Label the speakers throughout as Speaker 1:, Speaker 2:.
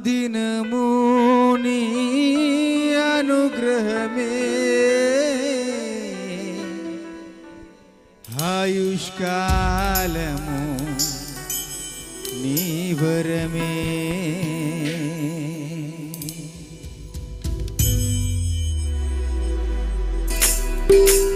Speaker 1: അനുദിനമൂനി അനുഗ്രഹമേ ആയുഷ്കാലമോ നീവരമേ thank you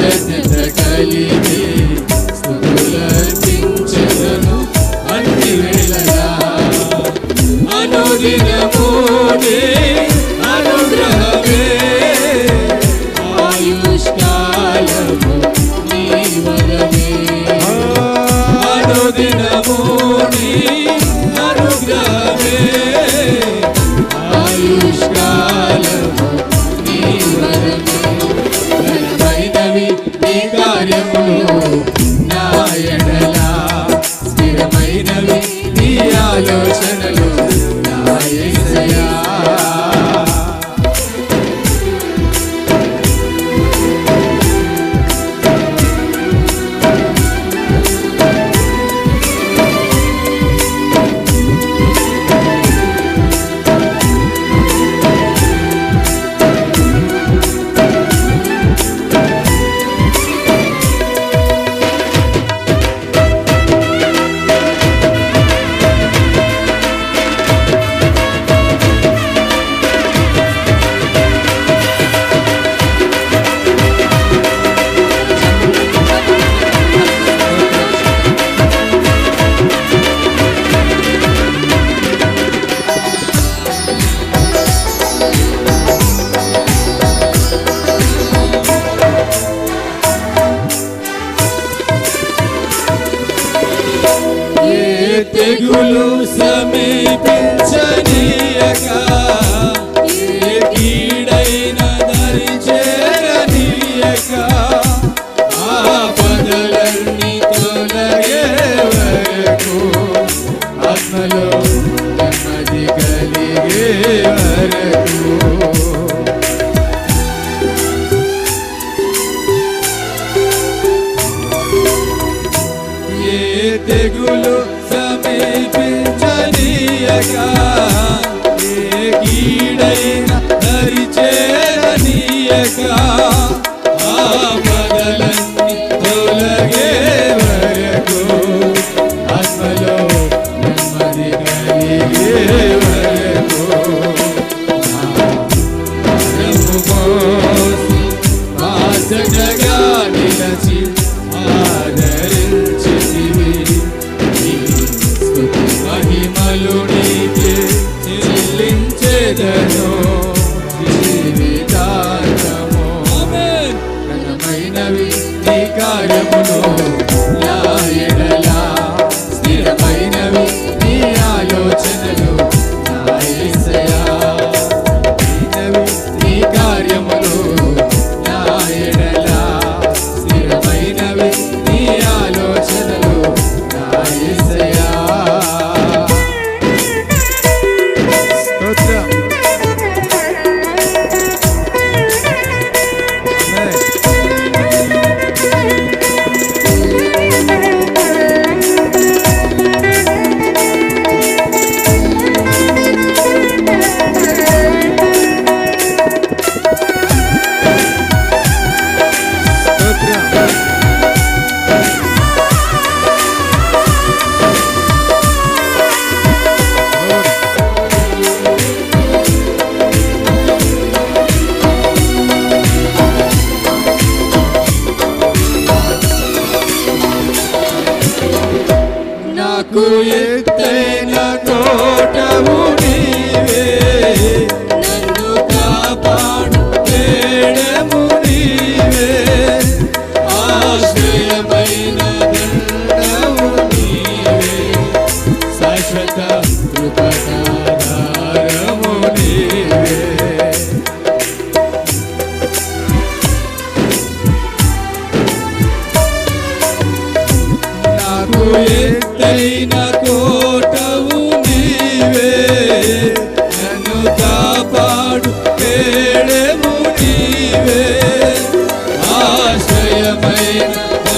Speaker 1: కృతజ్ఞత కలిగి స్థుతులర్పించదను అన్ని వేళలా. అనుదినము Hallelujah. మహిమలు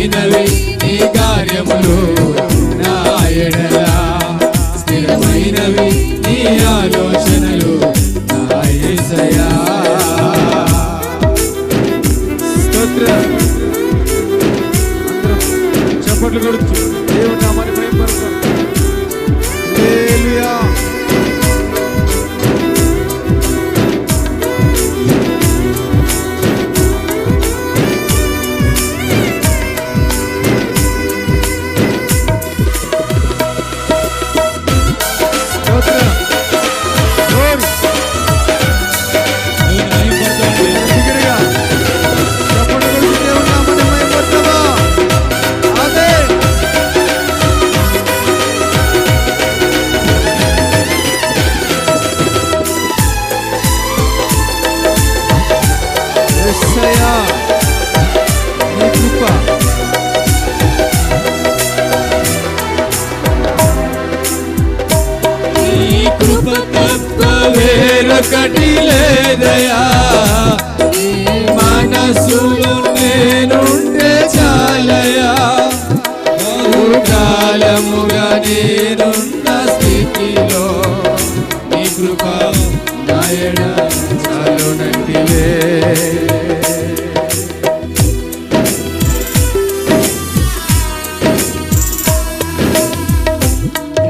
Speaker 2: చేయినవి నీ
Speaker 1: కార్యములు. వేరొకటి లేదయా? నీ మనసులో నేనుంటే చాలయా? బహుకాలముగా నేనున్న స్థితిలో నీ కృప నాయన చాలునంటివే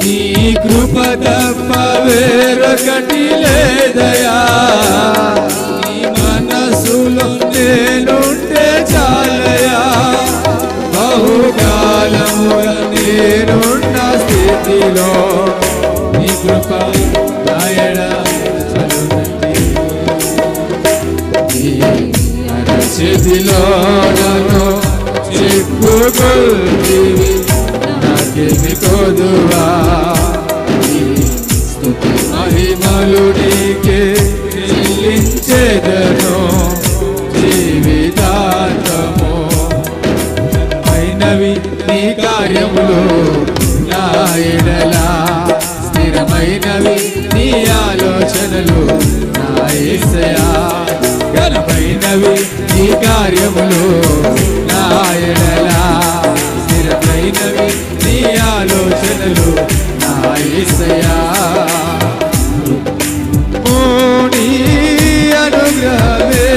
Speaker 1: నీ కృప తప్ప వేరొకటి లే నీ మనసులో నేనుంటే చాలయా? బహుకాలముగా నేనున్న స్థితిలో నీ కృప నాయన చేతిలో నన్ను చెప్పుకొల్తివి నాకేమి కోదువా? స్తుతి మహిమలు నీకే చెల్లించేదను జీవితాంతము అయినవి నీ కార్యములు నా ఎడలా. స్థిరమైనవి నీ ఆలోచనలు నా యేసయ్యా ఘనమైనవి నీ కార్యములు నా ఎడలా. స్థిరమైనవి నీ ఆలోచనలు నా Olha meu